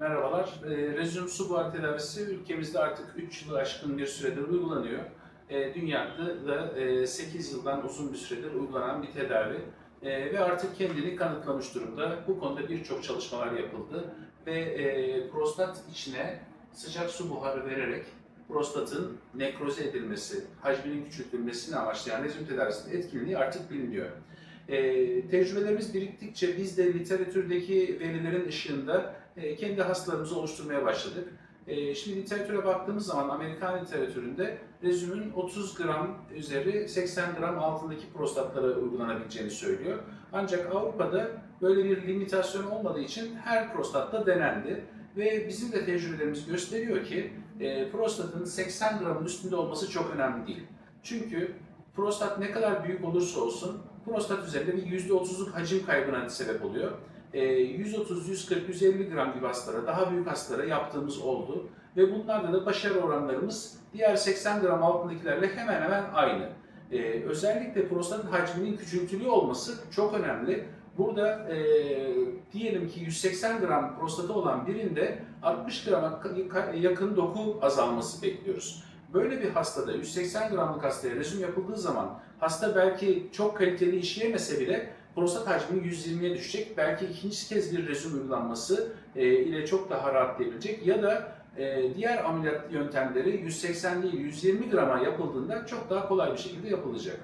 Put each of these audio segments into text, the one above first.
Merhabalar. E, Rezüm su buhar tedavisi ülkemizde artık 3 yılı aşkın bir süredir uygulanıyor. E, dünyada da e, 8 yıldan uzun bir süredir uygulanan bir tedavi. E, ve artık kendini kanıtlamış durumda. Bu konuda birçok çalışmalar yapıldı. Ve e, prostat içine sıcak su buharı vererek prostatın nekroze edilmesi, hacminin küçültülmesini amaçlayan rezüm tedavisinin etkinliği artık biliniyor. E, tecrübelerimiz biriktikçe biz de literatürdeki verilerin ışığında e, kendi hastalarımızı oluşturmaya başladık. E, şimdi literatüre baktığımız zaman Amerikan literatüründe rezümün 30 gram üzeri 80 gram altındaki prostatlara uygulanabileceğini söylüyor. Ancak Avrupa'da böyle bir limitasyon olmadığı için her prostatta denendi. Ve bizim de tecrübelerimiz gösteriyor ki e, prostatın 80 gramın üstünde olması çok önemli değil. Çünkü prostat ne kadar büyük olursa olsun prostat üzerinde bir %30'luk hacim kaybına sebep oluyor. E, 130, 140, 150 gram gibi hastalara, daha büyük hastalara yaptığımız oldu. Ve bunlarda da başarı oranlarımız diğer 80 gram altındakilerle hemen hemen aynı. E, özellikle prostatın hacminin küçültülüyor olması çok önemli. Burada e, diyelim ki 180 gram prostatı olan birinde 60 grama yakın doku azalması bekliyoruz. Böyle bir hastada 180 gramlık hastaya rezüm yapıldığı zaman hasta belki çok kaliteli işleyemese bile prostat hacmi 120'ye düşecek. Belki ikinci kez bir rezüm uygulanması e, ile çok daha rahatlayabilecek ya da e, diğer ameliyat yöntemleri 180 değil 120 grama yapıldığında çok daha kolay bir şekilde yapılacak.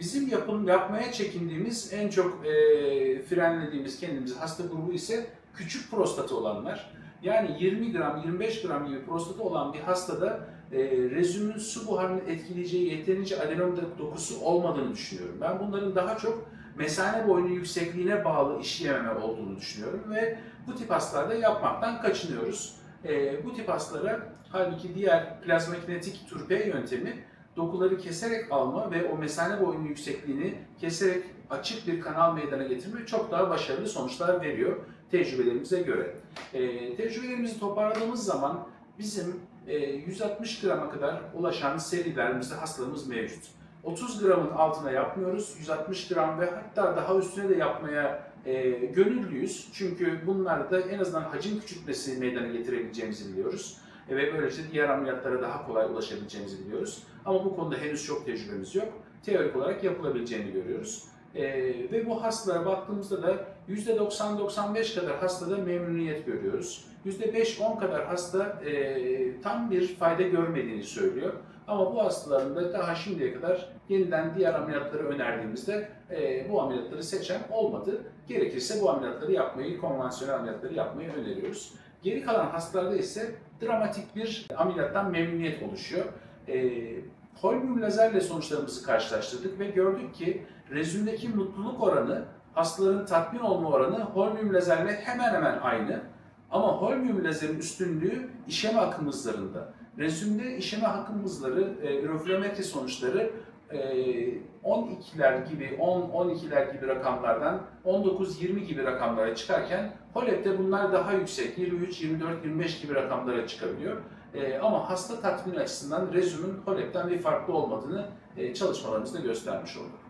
Bizim yapım, yapmaya çekindiğimiz, en çok e, frenlediğimiz kendimiz hasta grubu ise küçük prostatı olanlar. Yani 20 gram, 25 gram gibi prostatı olan bir hastada e, rezümün su buharını etkileyeceği yeterince adenom dokusu olmadığını düşünüyorum. Ben bunların daha çok mesane boyunun yüksekliğine bağlı işleyememe olduğunu düşünüyorum ve bu tip hastalarda yapmaktan kaçınıyoruz. E, bu tip hastalara halbuki diğer plazmakinetik turpe yöntemi dokuları keserek alma ve o mesane boyunun yüksekliğini keserek açık bir kanal meydana getirme çok daha başarılı sonuçlar veriyor tecrübelerimize göre. E, tecrübelerimizi toparladığımız zaman bizim e, 160 grama kadar ulaşan serilerimizde hastalarımız mevcut. 30 gramın altına yapmıyoruz, 160 gram ve hatta daha üstüne de yapmaya e, gönüllüyüz. Çünkü bunlarda en azından hacim küçültmesi meydana getirebileceğimizi biliyoruz. E, ve böylece diğer ameliyatlara daha kolay ulaşabileceğimizi biliyoruz. Ama bu konuda henüz çok tecrübemiz yok. Teorik olarak yapılabileceğini görüyoruz. E, ve bu hastalara baktığımızda da %90-95 kadar hastada memnuniyet görüyoruz. %5-10 kadar hasta e, tam bir fayda görmediğini söylüyor. Ama bu hastaların da daha şimdiye kadar yeniden diğer ameliyatları önerdiğimizde e, bu ameliyatları seçen olmadı. Gerekirse bu ameliyatları yapmayı, konvansiyonel ameliyatları yapmayı öneriyoruz. Geri kalan hastalarda ise dramatik bir ameliyattan memnuniyet oluşuyor. E, Holmium lazerle sonuçlarımızı karşılaştırdık ve gördük ki rezümdeki mutluluk oranı, hastaların tatmin olma oranı holmium lazerle hemen hemen aynı. Ama holmium lazerin üstünlüğü işeme akım hızlarında. Rezümde işeme akım hızları, e, ürofilometri sonuçları e, 12'ler gibi, 10-12'ler gibi rakamlardan 19-20 gibi rakamlara çıkarken Holep'te bunlar daha yüksek, 23, 24, 25 gibi rakamlara çıkabiliyor. E, ama hasta tatmin açısından rezümün Holep'ten bir farklı olmadığını e, çalışmalarımızda göstermiş olduk.